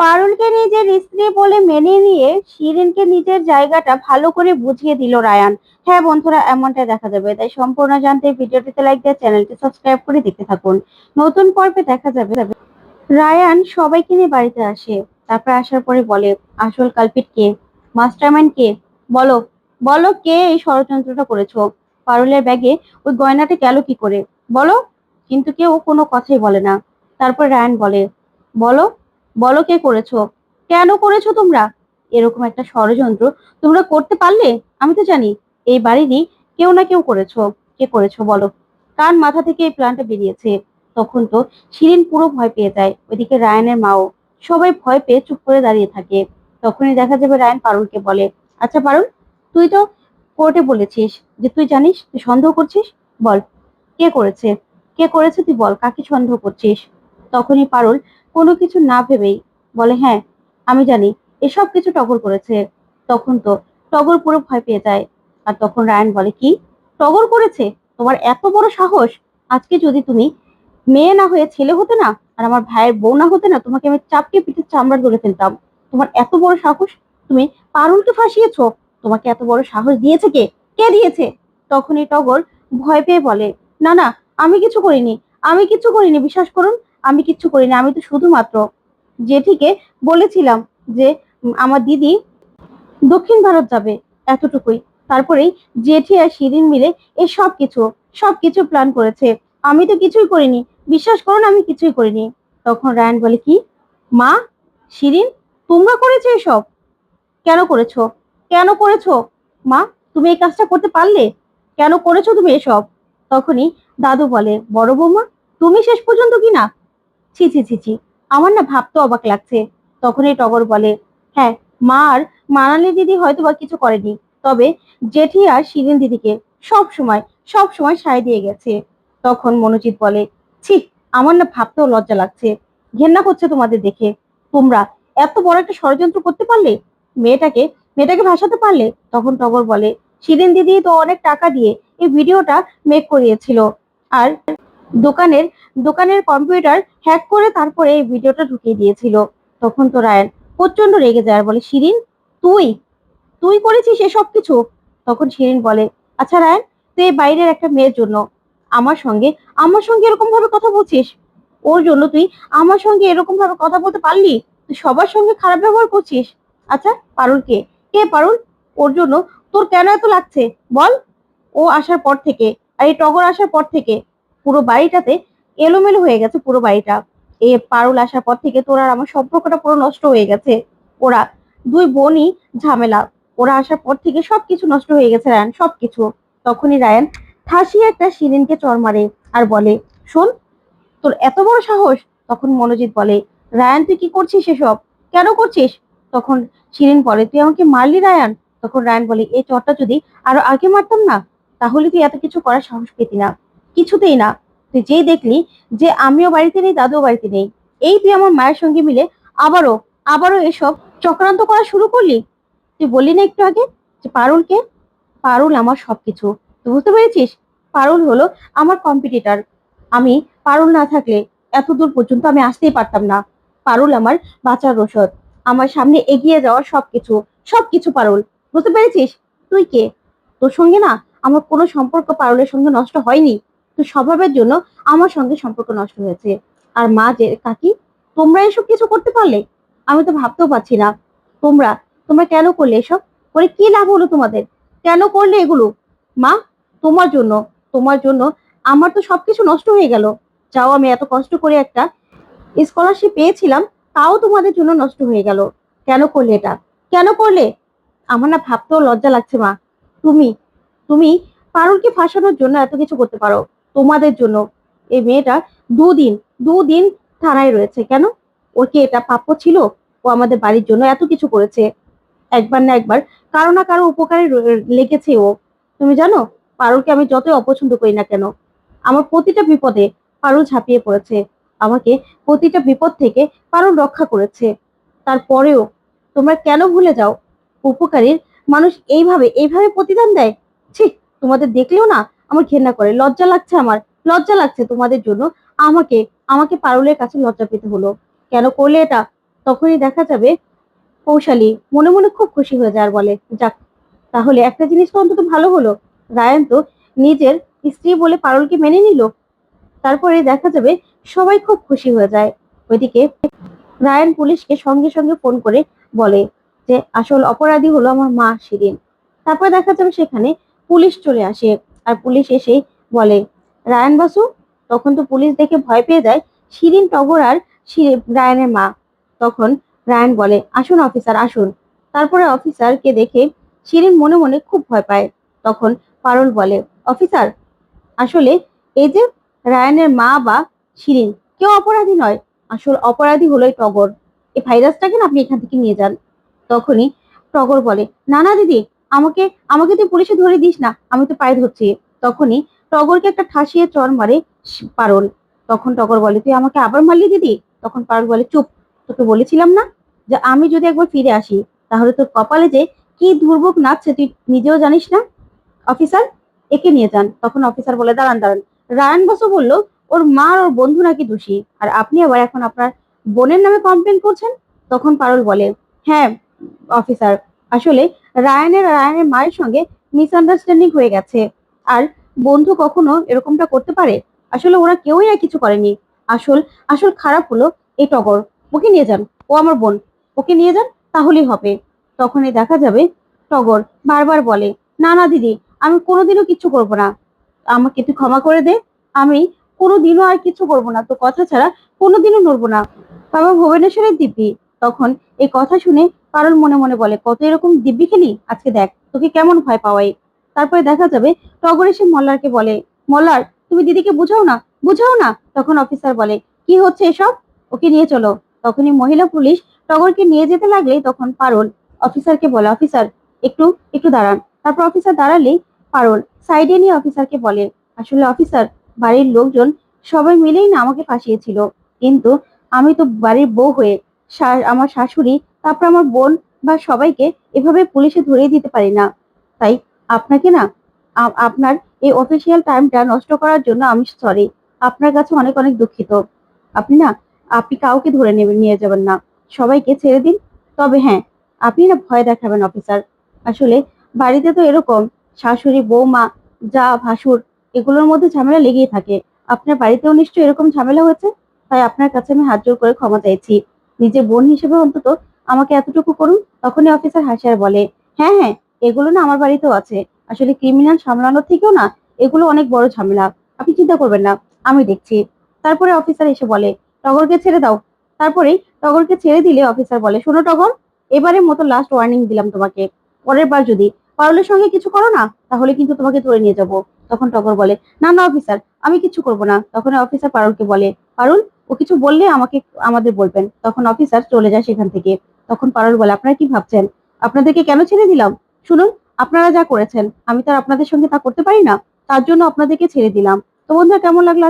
পারুলকে নিজের স্ত্রী বলে মেনে নিয়ে শিরিনকে নিজের জায়গাটা ভালো করে বুঝিয়ে দিল রায়ান। হ্যাঁ বন্ধুরা, এমনটা দেখা যাবে। তাই সম্পূর্ণ জানতে ভিডিওটিতে লাইক দিয়ে চ্যানেলটি সাবস্ক্রাইব করে দেখতে থাকুন। নতুন পর্বে দেখা যাবে। রায়ান সবাইকে নিয়ে বাড়িতে আসে। তারপর আসার পরে বলে, আসল কালপিট কে? মাস্টারমাইন্ড কে? বলো বলো কে এই ষড়যন্ত্রটা করেছ? পারুলের ব্যাগে ওই গয়নাটা গেল কি করে? বলো? কিন্তু কেউ কোনো কথাই বলে না। তারপর রায়ান বলে, বলো বলো কে করেছ? কেন করেছ তোমরা? এরকম একটা ষড়যন্ত্র তোমরা করতে পারলে? আমি তো জানি, এই বাড়িরই কেউ না কেউ করেছ। কে করেছ বলো? কার মাথা থেকে এই প্ল্যানটা বেরিয়েছে? তখন তো শিরিন পুরো ভয় পেয়ে যায়। ওইদিকে রায়ানের মাও সবাই ভয় পেয়ে চুপ করে দাঁড়িয়ে থাকে। তখনই দেখা যাবে রায়ান পারুলকে বলে আচ্ছা পারুল, তুই তো কোর্টে বলেছিস যে তুই জানিস, তুই সন্দেহ করছিস? বল, কে করেছে? কে করেছে তুই বল, কাকে সন্দেহ করছিস? তখনই পারুল কোনো কিছু না ভেবেই বলে হ্যাঁ আমি জানি এসব কিছু টগর করেছে। তখন তো টগর পুরো ভয় পেয়ে যায়। আর তখন রায়ান বলে, কি? টগর করেছে? তোমার এত বড় সাহস? আজকে যদি তুমি মেয়ে না হয়ে ছেলে হতে না, আর আমার ভাইয়ের বউ না হতে না, তোমাকে আমি চাপকে পিঠে চামড়া ধরে ফেলতাম। তোমার এত বড় সাহস? তুমি পারুলকে ফাঁসিয়েছো? তোমাকে এত বড় সাহস দিয়েছে কে? কে দিয়েছে? তখনই টগর ভয় পেয়ে বলে, না না, আমি কিছু করিনি, আমি কিছু করিনি, বিশ্বাস করুন আমি কিচ্ছু করিনি। আমি তো শুধুমাত্র জেঠিকে বলেছিলাম যে আমার দিদি দক্ষিণ ভারত যাবে এতটুকুই। তারপরেই জেঠি আর শিরিন মিলে এই সব কিছু সব কিছু প্ল্যান করেছে। আমি তো কিছুই করিনি। বিশ্বাস করুন আমি কিছুই করিনি। তখন রায়ান বলে, কি? মা? শিরিন? তোমরা করেছ এসব? কেন করেছ? কেন করেছ? মা, তুমি এই কাজটা করতে পারলে? কেন করেছ তুমি এসব? তখনই দাদু বলে, বড় বৌমা, তুমি শেষ পর্যন্ত কি না? ছি ছি ছি ছি। আমার না ভাবতে অবাক লাগছে। তখনই টগর বলে হ্যাঁ মা আর মানালি দিদি হয়তো বা কিছু করেনি। তবে জেঠি আর শিরিন দিদিকে সব সময় সব সময় সায় দিয়ে গেছে। তখন মনোজিৎ বলে, ছি, আমার না ভাবতেও লজ্জা লাগছে। ঘেন্না করছে তোমাদের দেখে। তোমরা এত বড় একটা ষড়যন্ত্র করতে পারলে? মেয়েটাকে মেয়েটাকে ভাসাতে পারলে? তখন টগর বলে, শিরিন দিদি তো অনেক টাকা দিয়ে এই ভিডিওটা মেক করিয়েছিল। আর দোকানের দোকানের কম্পিউটার হ্যাক করে তারপরে এই ভিডিওটা ঢুকিয়ে দিয়েছিল। তখন তো রায়ান প্রচণ্ড রেগে যায় আর বলে, শিরিন, তুই? তুই করেছিস এসব কিছু? তখন শিরিন বলে আচ্ছা রায়ান, তুই বাইরের একটা মেয়ের জন্য আমার সঙ্গে আমার সঙ্গে এরকম ভাবে কথা বলছিস? ওর জন্য তুই আমার সঙ্গে এরকম ভাবে কথা বলতে পারলি? তুই সবার সঙ্গে খারাপ ব্যবহার করছিস? আচ্ছা পারুল কে? কে পারুল? ওর জন্য? তোর কেন এত লাগছে? বল? ও আসার পর থেকে, আর এই টগর আসার পর থেকে পুরো বাড়িটাতে এলোমেলো হয়ে গেছে পুরো বাড়িটা। এ পারুল আসার পর থেকে তোর আর আমার সম্পর্কটা পুরো নষ্ট হয়ে গেছে। ওরা দুই বোনই ঝামেলা। ওরা আসার পর থেকে সবকিছু নষ্ট হয়ে গেছে রায়ান, সবকিছু। তখনই রায়ান ঠাসিয়ে একটা শিরিনকে চর মারে আর বলে, শোন, তোর এত বড় সাহস? তখন মনোজিৎ বলে, রায়ান, তুই কি করছিস এসব? কেন করছিস? তখন শিরিন বলে, তুই আমাকে মারলি রায়ান? তখন রায়ান বলে, এই চরটা যদি আরও আগে মারতাম না, তাহলে তুই এত কিছু করার সাহস পেতি না। কিছুতেই না। তুই যেই দেখলি যে আমিও বাড়িতে নেই, দাদুও বাড়িতে নেই, এই তুই আমার মায়ের সঙ্গে মিলে আবারও আবারও এসব চক্রান্ত করা শুরু করলি? তুই বললি না একটু আগে যে পারুলকে পারুল আমার সবকিছু। তুই বুঝতে পেরেছিস? পারুল হলো আমার কম্পিটিটর আমি পারুল না থাকলে এত দূর পর্যন্ত আমি আসতেই পারতাম না। পারুল আমার বাঁচার রসদ আমার সামনে এগিয়ে যাওয়ার সবকিছু সবকিছু পারুল। বুঝতে পেরেছিস? তুই কে? তোর সঙ্গে না আমার কোনো সম্পর্ক পারুলের সঙ্গে নষ্ট হয়নি। তুই স্বভাবের জন্য আমার সঙ্গে সম্পর্ক নষ্ট হয়েছে। আর মা যে, কাকি, তোমরা এসব কিছু করতে পারলে? আমি তো ভাবতেও পারছি না। তোমরা তোমরা কেন করলে এসব? করে কি লাভ হলো তোমাদের? কেন করলে এগুলো? মা, তোমার জন্য তোমার জন্য আমার তো সবকিছু নষ্ট হয়ে গেল। যাও, আমি এত কষ্ট করে একটা স্কলারশিপ পেয়েছিলাম, তাও তোমাদের জন্য নষ্ট হয়ে গেল। কেন করলে এটা? কেন করলে? আমার না ভাবতেও লজ্জা লাগছে, মা। তুমি তুমি পারুলকে ফাঁসানোর জন্য এত কিছু করতে পারো। তোমাদের জন্য। এই মেয়েটা দুদিন দুদিন থানায় রয়েছে। কেন? ওর কি এটা প্রাপ্য ছিল? ও আমাদের বাড়ির জন্য এত কিছু করেছে। একবার না একবার কারও না কারও উপকারে লেগেছে ও। তুমি জানো, পারুলকে আমি যতই অপছন্দ করি না কেন, আমার প্রতিটা বিপদে পারুল ঝাঁপিয়ে পড়েছে। আমাকে প্রতিটা বিপদ থেকে পারুল রক্ষা করেছে। তারপরেও তোমরা কেন ভুলে যাও? উপকারীর মানুষ এইভাবে এইভাবে প্রতিদান দেয়? ছি, তোমাদের দেখলেও না আমার ঘেন্না করে, লজ্জা লাগছে আমার, লজ্জা লাগছে তোমাদের জন্য। আমাকে আমাকে পারুলের কাছে লজ্জা পেতে হলো। কেন করলে এটা? তখনই দেখা যাবে কৌশালী মনে মনে খুব খুশি হয়ে যায় আর বলে, যাক, তাহলে একটা জিনিস তো অন্তত ভালো হলো। রায়ান তো নিজের স্ত্রী বলে পারুলকে মেনে নিল। তারপরে দেখা যাবে সবাই খুব খুশি হয়ে যায়। ওইদিকে রায়ান পুলিশকে সঙ্গে সঙ্গে ফোন করে বলে যে, আসল অপরাধী হলো আমার মা শিরিন তারপর দেখা যাবে সেখানে পুলিশ চলে আসে। আর পুলিশ এসে বলে, রায়ান বাসু? তখন তো পুলিশ দেখে ভয় পেয়ে যায়, শিরিন টগর আর রায়ানের মা। তখন রায়ান বলে, আসুন অফিসার, আসুন। তারপরে অফিসারকে দেখে শিরিন মনে মনে খুব ভয় পায়। তখন পারুল বলে, অফিসার, আসলে এই যে রায়ানের মা বা শিরিন, কেউ অপরাধী নয়। আসল অপরাধী হলো টগর। এই ভাইরাসটাকে না আপনি এখান থেকে নিয়ে যান। তখনই টগর বলে, না না, দিদি আমাকে আমাকে তুই পুলিশে ধরে দিস না, আমি তো পায়ে ধরছি। তখনই টগরকে একটা ঠাসিয়ে চর মারে পারল। তখন টগর বলে, তুই আমাকে আবার মারলি দিদি? তখন পারল বলে, চুপ, তোকে বলেছিলাম না যে আমি যদি একবার ফিরে আসি, তাহলে তোর কপালে যে কি দুর্ভোগ নাচছে তুই নিজেও জানিস না? অফিসার, একে নিয়ে যান। তখন অফিসার বলে, দাঁড়ান দাঁড়ান। রায়ান বসু বলল, ওর মা ওর বন্ধু নাকি দোষী, আর আপনি আবার এখন আপনার বোনের নামে কমপ্লেন করছেন? তখন পারুল বলে হ্যাঁ অফিসার। আসলে রায়ানের রায়ানের মায়ের সঙ্গে মিসআন্ডারস্ট্যান্ডিং হয়ে গেছে। আর বন্ধু কখনো এরকমটা করতে পারে? আসলে ওরা কেউই আর কিছু করেনি। আসল আসল খারাপ হলো এই টগর। ওকে নিয়ে যান, ও আমার বোন। ওকে নিয়ে যান, তাহলেই হবে। তখনই দেখা যাবে টগর বারবার বলে, না না, দিদি, আমি কোনোদিনও কিচ্ছু করব না। আমাকে তুই ক্ষমা করে দে। আমি কোনোদিনও আর কিছু করব না। তো কথা ছাড়া কোনোদিনও নড়বো না। বাবা ভুবনেশ্বরের দিব্যি। তখন এই কথা শুনে পারুল মনে মনে বলে, কত এরকম দিব্যি খেলি? আজকে দেখ, তোকে কেমন ভয় পাওয়াই। তারপরে দেখা যাবে, টগর এসে মল্লারকে বলে, মল্লার, তুমি দিদিকে বুঝাও না বুঝাও না? তখন অফিসার বলে, কি হচ্ছে এসব? ওকে নিয়ে চলো। তখনই মহিলা পুলিশ টগরকে নিয়ে যেতে লাগলে তখন পারুল, অফিসারকে বলে, অফিসার, একটু একটু দাঁড়ান। তারপর অফিসার দাঁড়ালেই পারুল সাইডে নিয়ে অফিসারকে বলে, আসলে অফিসার, বাড়ির লোকজন সবাই মিলেই না আমাকে ফাঁসিয়েছিল। কিন্তু আমি তো বাড়ির বউ হয়ে আমার শাশুড়ি তারপর আমার বোন বা সবাইকে এভাবে পুলিশে ধরিয়ে দিতে পারি না। তাই আপনাকে না আপনার এই অফিসিয়াল টাইমটা নষ্ট করার জন্য আমি সরি আপনার কাছে অনেক অনেক দুঃখিত। আপনি না, আপনি কাউকে ধরে নেবেন নিয়ে যাবেন না। সবাইকে ছেড়ে দিন। তবে হ্যাঁ আপনি না ভয় দেখাবেন অফিসার আসলে বাড়িতে তো এরকম শাশুড়ি, বৌমা, যা ভাসুর, এগুলোর মধ্যে ঝামেলা লেগেই থাকে। আপনার বাড়িতেও নিশ্চয়ই এরকম ঝামেলা হয়েছে? তাই আপনার কাছে আমি হাত জোর করে ক্ষমা চাইছি। নিজের বোন হিসেবে অন্তত আমাকে এতটুকু করুন, তখনই অফিসার হাসে আর বলে হ্যাঁ হ্যাঁ এগুলো না আমার বাড়িতেও আছে। আসলে ক্রিমিনাল সামলানোর থেকেও না, এগুলো অনেক বড় ঝামেলা। আপনি চিন্তা করবেন না, আমি দেখছি। তারপরে অফিসার এসে বলে, টগরকে ছেড়ে দাও। তারপরে টগরকে ছেড়ে দিলে অফিসার বলে, শোনো টগর এবারে মতো লাস্ট ওয়ার্নিং দিলাম তোমাকে। পরের বার যদি পারুলের সঙ্গে কিছু করো না, তাহলে কিন্তু তোমাকে ধরে নিয়ে যাব। তখন টগর বলে, না না অফিসার আমি কিছু করব না। তখন অফিসার পারুলকে বলে, পারুল, ও কিছু বললে আমাকে, আমাদের বলবেন। তখন অফিসার চলে যায় সেখান থেকে। তখন পারুল বলে, আপনারা কি ভাবছেন? আপনাদেরকে কেন ছেড়ে দিলাম? শুনুন, আপনারা যা করেছেন, আমি তো আর আপনাদের সঙ্গে তা করতে পারি না। তার জন্য আপনাদেরকে ছেড়ে দিলাম। তো বন্ধুরা, কেমন লাগল